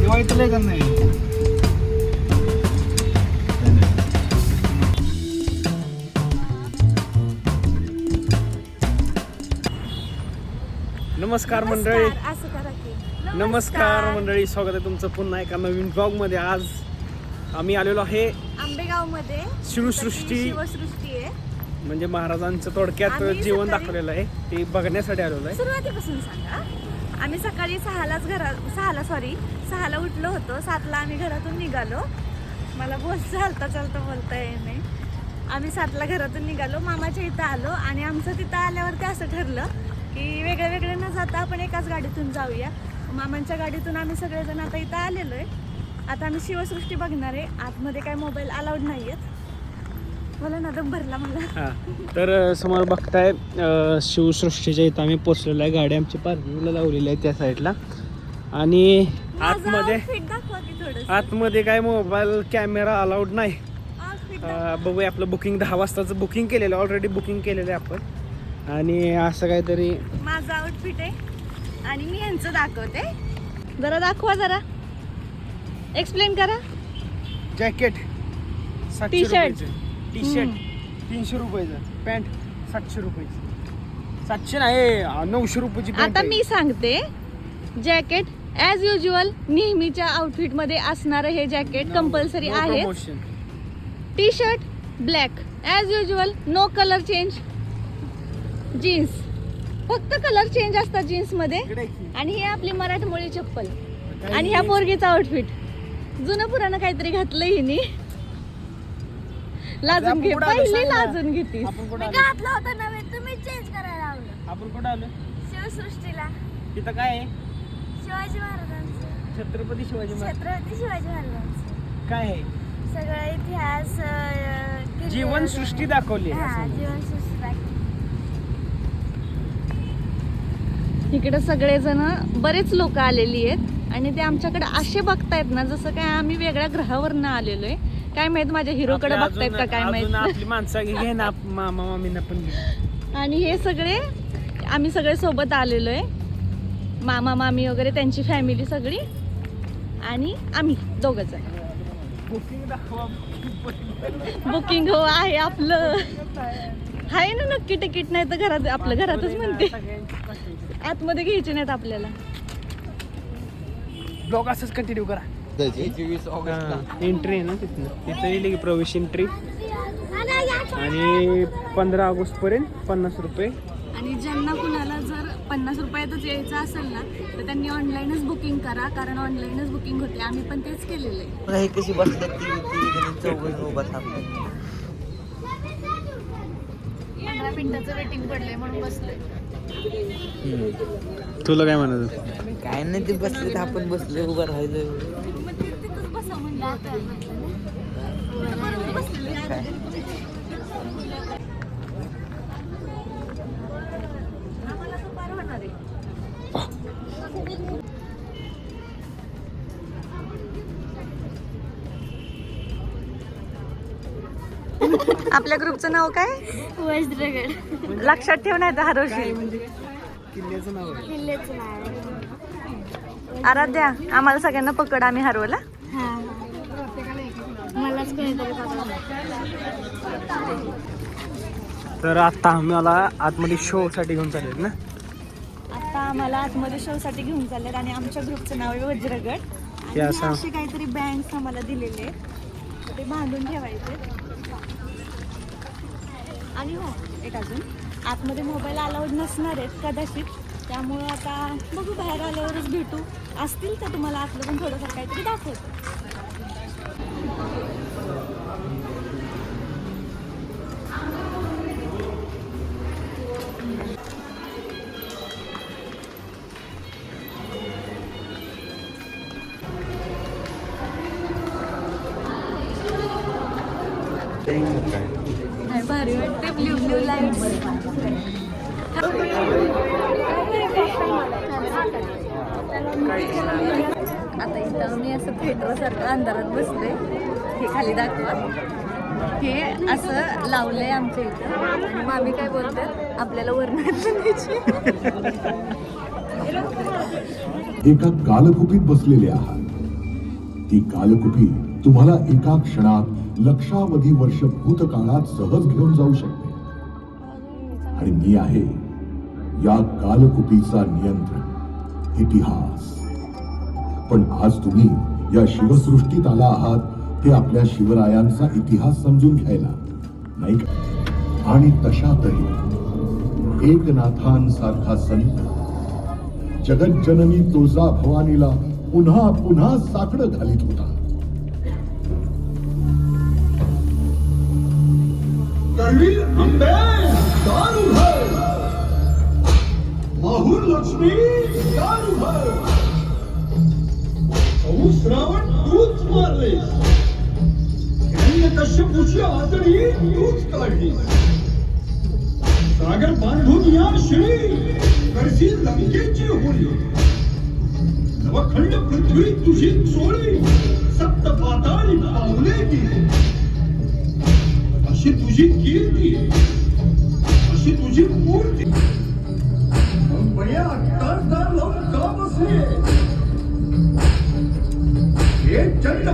दिवाळीचं लय नाही नमस्कार मंडळी. असं करा की. नमस्कार मंडळी स्वागत आहे तुमचं पुन्हा एका नवीन ब्लॉगमध्ये आज आम्ही आलेलो आहे आंबेगावमध्ये शिवसृष्टी शिवसृष्टी आहे. म्हणजे महाराजांचं थोडक्यात आम्ही जीवन सकाळी- दाखवलेलं आहे. ते बघण्यासाठी आलेलो आहे. सुरुवातीपासून सांगा. आम्ही सकाळी सहालाच घरा सहाला सॉरी सहाला उठलो होतो. सातला आम्ही घरातून निघालो. मला बोल चालता चालता बोलता येत नाही आम्ही सातला घरातून निघालो. मामाच्या इथं आलो आणि आमचं तिथं आल्यावरती असं ठरलं की वेगळं वेगळं न जाता आपण एकाच गाडीतून जाऊया. मामांच्या गाडीतून आम्ही सगळेजण आता इथं आलेलो आहे आता आम्ही शिवसृष्टी बघणार आहे. आतमध्ये काय मोबाईल अलाउड नाही आहेत मला ना दम भरला मला. हा. तर समोर बघताय शिवसृष्टीच्या इथं आम्ही पोचलेलो आहे. गाडी आमची पार्किंगला लावलेली आहे त्या साईडला आणि आतमध्ये. आतमध्ये काय मोबाईल कॅमेरा अलाउड नाही. बघूया आपलं बुकिंग दहा वाजताचं बुकिंग केलेलं ऑलरेडी बुकिंग केलेलं आहे आपण. आणि असं काहीतरी माझं आउटफिट आहे. आणि मी यांचं दाखवते. जरा दाखवा जरा. एक्सप्लेन करा. Jacket T-shirt. रुपयाचं. टी शर्ट तीनशे रुपयाचं. पॅन्ट सातशे रुपयाची. सातशे नाही नऊशे रुपयाची आता मी सांगते. जॅकेट ॲज युजल नेहमीच्या आउटफिटमध्ये असणारं हे जॅकेट कंपल्सरी आहे T shirt black as usual no colour change jeans. फक्त कलर चेंज असतात जीन्समध्ये आणि ही आपली मराठमोळी चप्पल. आणि ह्या पोरगीचं आउटफिट जुनं पुराणं काहीतरी घातलं हिने. लाजून घे. पहिली. लाजून घेतीस. आपण कुठं आलो? घातलं होतं नवीन तुम्ही चेंज करायला लावलं आपण कुठं आलो? शिवसृष्टीला. तिथं काय आहे? शिवाजी महाराजांचं. छत्रपती शिवाजी महाराज. छत्रपती शिवाजी महाराजांचं. काय आहे? सगळा इतिहास जीवन. सृष्टी दाखवली आहे. हा असं. जीवनसृष्टी दाखवली. इकडे सगळेजण बरेच लोक आलेली आहेत आणि ते आमच्याकडे असे बघतायत ना जसं काय आम्ही वेगळ्या ग्रहावरनं आलेलो आहे काय माहीत माझ्या हिरोकडे बघतायत का काय माहीत? आपली माणसं घे ना आप- मामा मामींना पण. आणि हे सगळे आम्ही सगळे सोबत आलेलो आहे मामा मामी वगैरे त्यांची फॅमिली सगळी. आणि आम्ही दोघ जण. बुकिंग हो आहे आपलं. आहे ना नक्की तिकीट नाही तर घरात आपलं घरातच म्हणते. आतमध्ये घ्यायचे नाहीत आपल्याला. ब्लॉग असंच कंटिन्यू करा. एंट्री आहे ना तिथनं. तिथं येईल की प्रवेश एंट्री आणि पंधरा ऑगस्ट पर्यंत पन्नास रुपये. आणि ज्यांना कुणाला जर पन्नास रुपयातच यायचं असेल ना तर त्यांनी ऑनलाईनच बुकिंग करा कारण ऑनलाईनच बुकिंग होते. आम्ही पण तेच केलेलं आहे. हे कशी बसले पंधरा मिनिटाचं वेटिंग पडलंय म्हणून बसलोय. तुला काय म्हणत काय नाही ते बसले तर आपण बसले उभं राहिलो आपल्या ग्रुपचं नाव काय? वज्रगड. लक्षात ठेव नाही तर हरवशील. म्हणजे? किल्ल्याचं नाव आहे. किल्ल्याचं नाव आहे. आराध्या आम्हाला सगळ्यांना पकड आम्ही हरवला. हा. मलाच. तर आता आम्हाला आतमध्ये शो साठी घेऊन चालेल ना? आता आम्हाला आतमध्ये शो साठी घेऊन चाललेत आणि आमच्या ग्रुपचं नाव आहे वज्रगड. आणि असं- काहीतरी बँड्स आम्हाला दिलेले ते बांधून ठेवायचे. आणि हो एक अजून. आतमध्ये मोबाईल अलाउड नसणार आहेत कदाचित. त्यामुळं आता बघू बाहेर आल्यावरच भेटू. असतील तर तुम्हाला आतलं पण थोडंफार काहीतरी दाखवतो. आता इथं मी असं थिएटरसारखं अंधारात बसले. हे खाली दाखवा. हे असं लावलंय आमच्या इथं. आणि मामी काय बोलतात? आपल्याला वरणात एका कालकुपीत बसलेले आहात. ती कालकुपी तुम्हाला एका क्षणात लक्षावधी वर्ष भूतकाळात सहज घेऊन जाऊ शकते. आणि मी आहे या कालकुपीचा नियंत्रण इतिहास. पण आज तुम्ही या शिवसृष्टीत आला आहात ते आपल्या शिवरायांचा इतिहास समजून घ्यायला नाही का? आणि तशातही एकनाथांसारखा संत जगज्जननी तुळजा भवानीला पुन्हा पुन्हा साकडं घालीत होता. कळवी आंबे दार उघड माहूर लक्ष्मी, दार उघड पाऊस रावण तूच मारले। कश्यपूची आतडी तूच काढली। सागर बांधून या शिळी करशी लंकेची होली नवखंड पृथ्वी तुझी चोळी सप्त पाताळी पावले गेली। अशी तुझी कीर्ती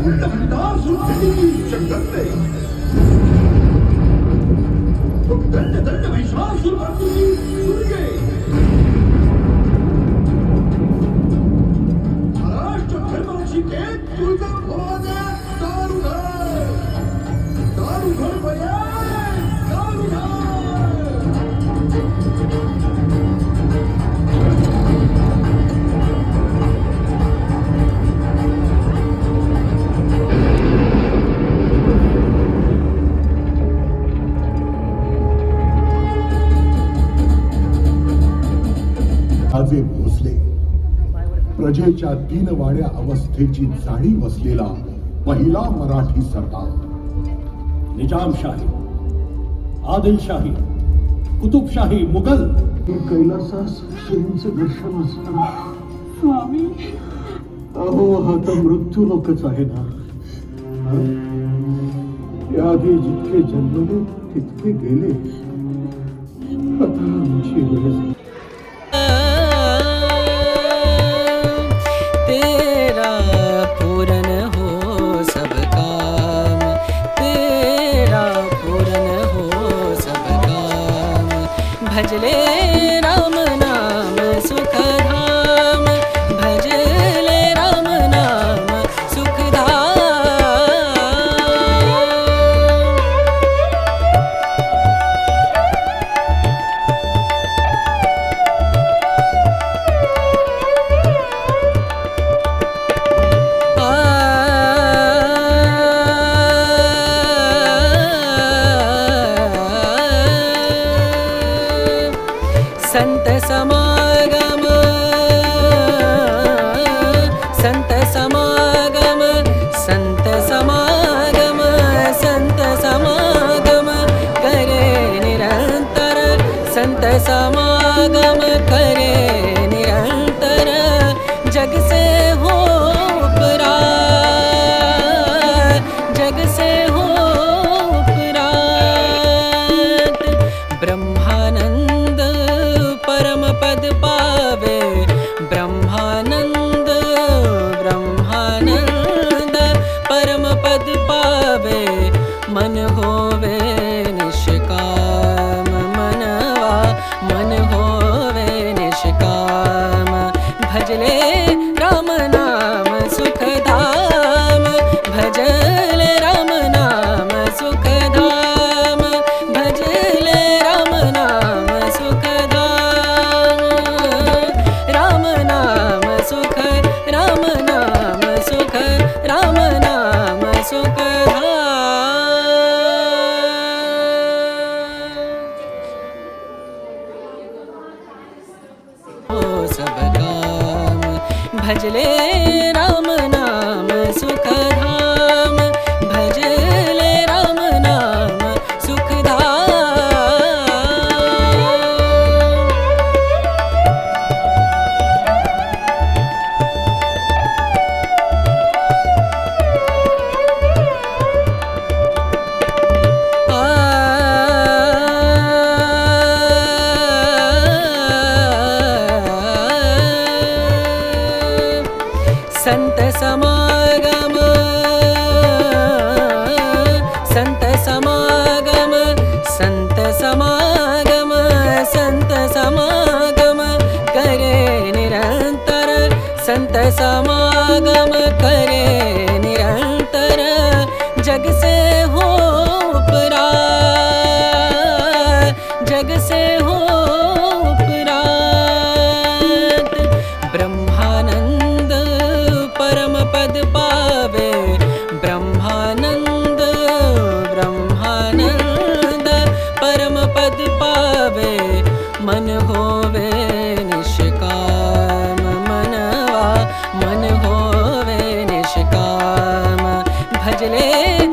كل حداث تدري جنبي राजे भोसले. प्रजेच्या तीनवाड्या अवस्थेची जाणीव बसलेला पहिला मराठी सरदार. निजामशाही आदिलशाही कुतुबशाही मुघल. कैलासास श्रींचं दर्शन असतं स्वामी. अहो हा तर मृत्यू लोकच आहे ना? याआधी जितके जन्मले तितके गेले. आता आमची वेळ in a जग से हो उपरात। ब्रह्मानन्द परमपद पावे। ब्रह्मानन्द पद पावे। मन होवे निष्काम मनवा। मन होवे निष्काम। भजले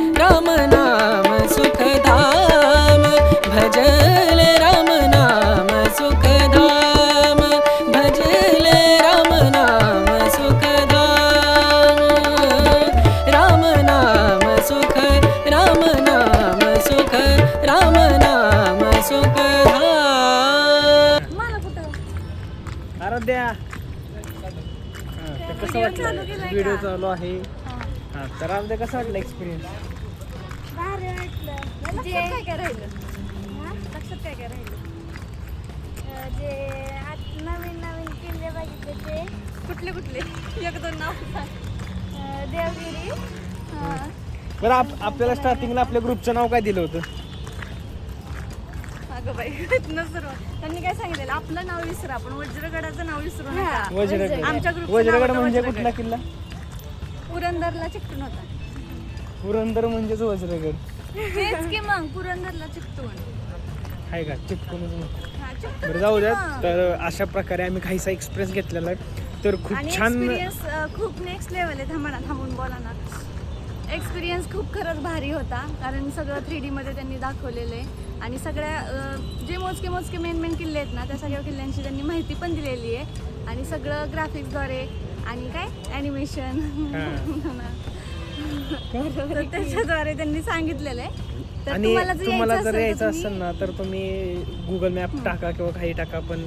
वाटलं. चालू केलाय व्हिडिओ? चालू आहे. हा. हा तर आपल्याला कसं वाटलं एक्सपिरियन्स भारी वाटलं. लक्षात काय काय राहिलं? लक्षात काय काय राहिलं? अं, जे आत नवीन नवीन किल्ले बघितले ते. कुठले कुठले? एक दोन नाव सांग. अं, देवगिरी. हा. बरं आप आपल्याला स्टार्टिंगला आपल्या ग्रुपचं नाव काय दिलं होतं? अगं बाई. त्यांनी काय सांगितलेलं? आपलं नाव विसरा आपण वज्रगडाचं नाव विसरू नका. वज्रगड. आमच्या वज्रगड म्हणजे. कुठला किल्ला? पुरंदरला चिकटून होता. पुरंदर म्हणजेच वज्रगड. तेच की मग पुरंदरला चिकटून. आहे का? मग. हा, चिकटून बरं जाऊ की द्यात. मग. तर अशा प्रकारे आम्ही काहीसा एक्सपिरियन्स घेतलेला आहे. तर खूप छान एक्सपिरियन्स खूप नेक्स्ट लेवल आहे. थांबा ना थांबून बोला ना. एक्सपिरियन्स खूप खरंच भारी होता. कारण सगळं थ्री मध्ये त्यांनी दाखवलेलं आहे. आणि सगळ्या जे मोजके मोजके मेन मेन किल्ले आहेत ना त्या सगळ्या किल्ल्यांची त्यांनी माहिती पण दिलेली आहे. आणि सगळं ग्राफिक्सद्वारे आणि काय? ॲनिमेशन तर त्याच्याद्वारे त्यांनी सांगितलेलं आहे. तर आणि तुम्हाला जर तुम्हाला यायचं जर असेल यायचं असेल ना तर तुम्ही गुगल मॅप टाका किंवा काही टाका पण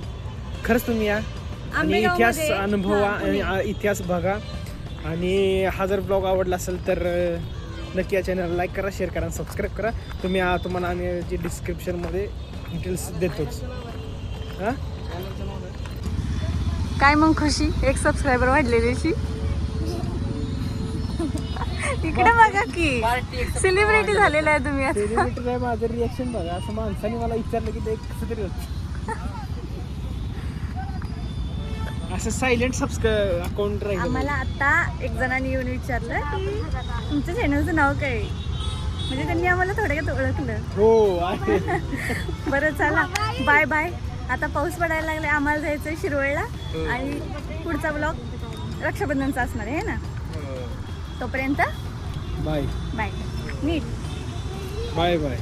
खरंच तुम्ही या. आणि आंबेगावमध्ये- इतिहास अनुभवा पुणे. आणि आ- इतिहास बघा. आणि हा जर ब्लॉग आवडला असेल तर अं, नक्की या चॅनलला लाईक करा शेअर करा आणि सबस्क्राईब करा. तुम्ही आ- तुम्हाला आम्ही जे डिस्क्रिप्शनमध्ये डिटेल्स देतोच. हां? काय मग खुशी? एक सबस्क्रायबर वाढलेलीची इकडे बघा की. सेलिब्रिटी झालेला आहे तुम्ही आता. सेलिब्रिटी नाही माझं रिॲक्शन बघा. असं माणसाने मला विचारलं की ते कसं तरी होतं. असं सायलेंट सबस्क्राईब अकाउंट राहील आम्हाला आता एक जणांनी येऊन विचारलं की तुमच्या चॅनलचं नाव काय आहे? म्हणजे त्यांनी आम्हाला थोडक्यात ओळखलं. हो आहे. बरं चला. बाय बाय आता पाऊस पडायला लागलाय. आम्हाला जायचंय शिरवळला आणि पुढचा ब्लॉग रक्षाबंधनचा असणार आहे ना? तोपर्यंत बाय बाय नीट. Bye bye